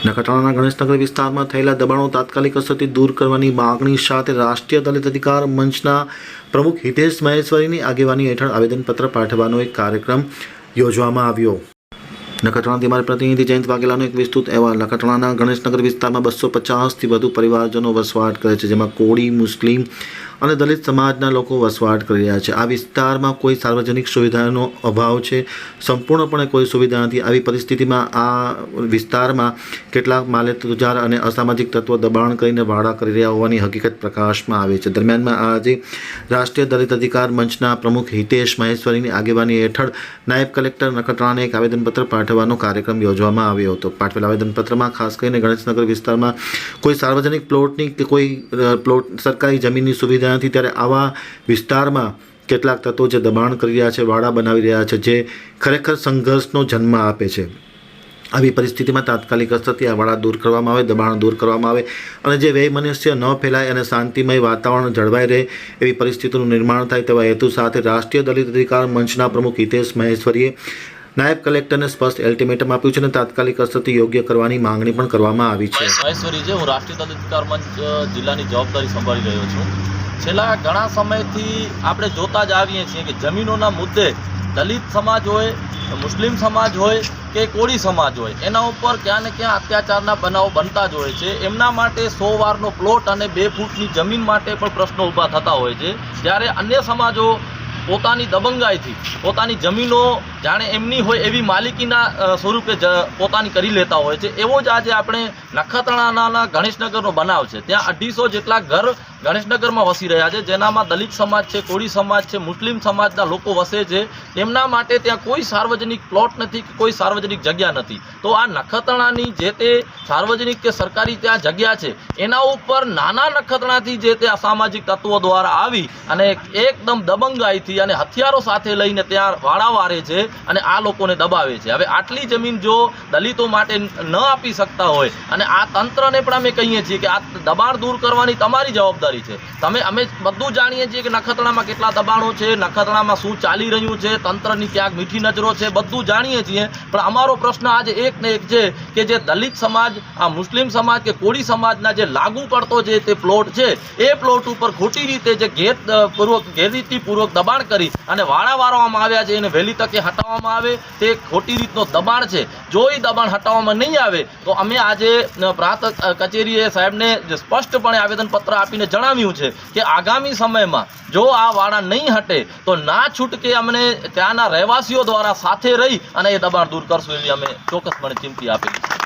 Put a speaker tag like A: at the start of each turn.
A: નખત્રાણાના ગણેશનગર વિસ્તારમાં થયેલા દબાણો તાત્કાલિક અસરથી દૂર કરવાની માગણી સાથે રાષ્ટ્રીય દલિત અધિકાર મંચના પ્રમુખ હિતેશ મહેશ્વરીની આગેવાની હેઠળ આવેદનપત્ર પાઠવવાનો એક કાર્યક્રમ યોજવામાં આવ્યો. નખત્રાણાથી અમારા પ્રતિનિધિ જયંત વાઘેલાનો એક વિસ્તૃત અહેવાલ. નખત્રાણાના ગણેશનગર વિસ્તારમાં બસો પચાસથી વધુ પરિવારજનો વસવાટ કરે છે, જેમાં કોળી, મુસ્લિમ અને દલિત સમાજના લોકો વસવાટ કરી રહ્યા છે. આ વિસ્તારમાં કોઈ સાર્વજનિક સુવિધાનો અભાવ છે? સંપૂર્ણપણે કોઈ સુવિધા નથી. આવી પરિસ્થિતિમાં આ વિસ્તારમાં કેટલાક માલેતુજાર અને અસામાજિક તત્વો દબાણ કરીને ભાડા કરી રહ્યા હોવાની હકીકત પ્રકાશમાં આવે છે. દરમિયાનમાં આજે રાષ્ટ્રીય દલિત અધિકાર મંચના પ્રમુખ હિતેશ મહેશ્વરીની આગેવાની હેઠળ નાયબ કલેક્ટર નખત્રાણાને એક આવેદનપત્ર પાઠવવાનો કાર્યક્રમ યોજવામાં આવ્યો હતો. પાઠવેલ આવેદનપત્રમાં ખાસ કરીને ગણેશનગર વિસ્તારમાં કોઈ સાર્વજનિક પ્લોટની કે કોઈ પ્લોટ સરકારી જમીનની સુવિધા નથી ત્યારે આવા વિસ્તારમાં કેટલાક તત્વો જે દબાણ કરી રહ્યા છે, વાડા બનાવી રહ્યા છે, જે ખરેખર સંઘર્ષનો જન્મ આપે છે. આવી પરિસ્થિતિમાં તાત્કાલિક અસરથી આ વાડા દૂર કરવામાં આવે, દબાણ દૂર કરવામાં આવે અને જે વ્યય મનુષ્ય ન ફેલાય અને શાંતિમય વાતાવરણ જળવાઈ રહે એવી પરિસ્થિતિનું નિર્માણ થાય તેવા હેતુ સાથે રાષ્ટ્રીય દલિત અધિકાર મંચના પ્રમુખ હિતેશ મહેશ્વરીએ નાયબ કલેક્ટરને સ્પષ્ટ અલ્ટિમેટમ આપ્યું છે અને તાત્કાલિક અસરથી યોગ્ય કરવાની માંગણી પણ કરવામાં આવી છે.
B: મહેશ્વરી છે હું રાષ્ટ્રીય દલિત અધિકાર મંચ જિલ્લાની જવાબદારી સંભાળી રહ્યો છું. છેલ્લા ઘણા સમયથી આપણે જોતા જ આવીએ છીએ કે જમીનોના મુદ્દે દલિત સમાજ હોય, મુસ્લિમ સમાજ હોય કે કોળી સમાજ હોય, એના ઉપર ક્યાં ને ક્યાં અત્યાચારના બનાવો બનતા જ હોય છે. એમના માટે સો વારનો પ્લોટ અને બે ફૂટની જમીન માટે પણ પ્રશ્નો ઊભા થતા હોય છે. જ્યારે અન્ય સમાજો પોતાની દબંગાઈથી, પોતાની જમીનો જાણે એમની હોય એવી માલિકીના સ્વરૂપે પોતાની કરી લેતા હોય છે. એવો જ આજે આપણે નખત્રાણાના ગણેશનગરનો બનાવ છે. ત્યાં અઢીસો જેટલા ઘર ગણેશનગરમાં વસી રહ્યા છે, જેનામાં દલિત સમાજ છે, કોળી સમાજ છે, મુસ્લિમ સમાજના લોકો વસે છે. તેમના માટે ત્યાં કોઈ સાર્વજનિક પ્લોટ નથી કે કોઈ સાર્વજનિક જગ્યા નથી. તો આ નખત્રાણાની જે તે સાર્વજનિક કે સરકારી ત્યાં જગ્યા છે, એના ઉપર નાના નખત્રાણાથી જે તે અસામાજિક તત્વો દ્વારા આવી અને એકદમ દબંગાઈથી અને હથિયારો સાથે લઈને ત્યાં વાળા વારે છે અને આ લોકોને દબાવે છે. હવે આટલી જમીન જો દલિતો માટે ન આપી શકતા હોય અને આ તંત્રને પણ અમે કહીએ છીએ કે આ દબાણ દૂર કરવાની તમારી જવાબદારી છે. તમે અમે બધું જાણીએ છીએ કે નખત્રાણામાં કેટલા દબાણો છે, નખત્રાણામાં શું ચાલી રહ્યું છે, તંત્રની ક્યાંક મીઠી નજરો છે, બધું જાણીએ છીએ. પણ અમારો પ્રશ્ન આજે એક ને એક છે કે જે દલિત સમાજ, આ મુસ્લિમ સમાજ કે કોળી સમાજના જે લાગુ પડતો જે તે પ્લોટ છે, એ પ્લોટ ઉપર ખોટી રીતે જે ગેર પૂર્વક ગેરરીતિપૂર્વક દબાણ કરી અને વાળા વાળવામાં આવ્યા છે, એને વહેલી તકે હટાવવામાં આવે, તે ખોટી રીતનો દબાણ છે. જો એ દબાણ હટાવવામાં નહીં આવે, તો અમે આજે પ્રાંત કચેરીએ સાહેબને સ્પષ્ટપણે આવેદનપત્ર આપીને જણાવ્યું છે કે આગામી સમયમાં જો આ વાડા નહીં હટે, તો ના છૂટકે અમને ત્યાંના રહેવાસીઓ દ્વારા સાથે રહી અને એ દબાણ દૂર કરશું એવી અમે ચોક્કસપણે ચીમકી આપેલી છે.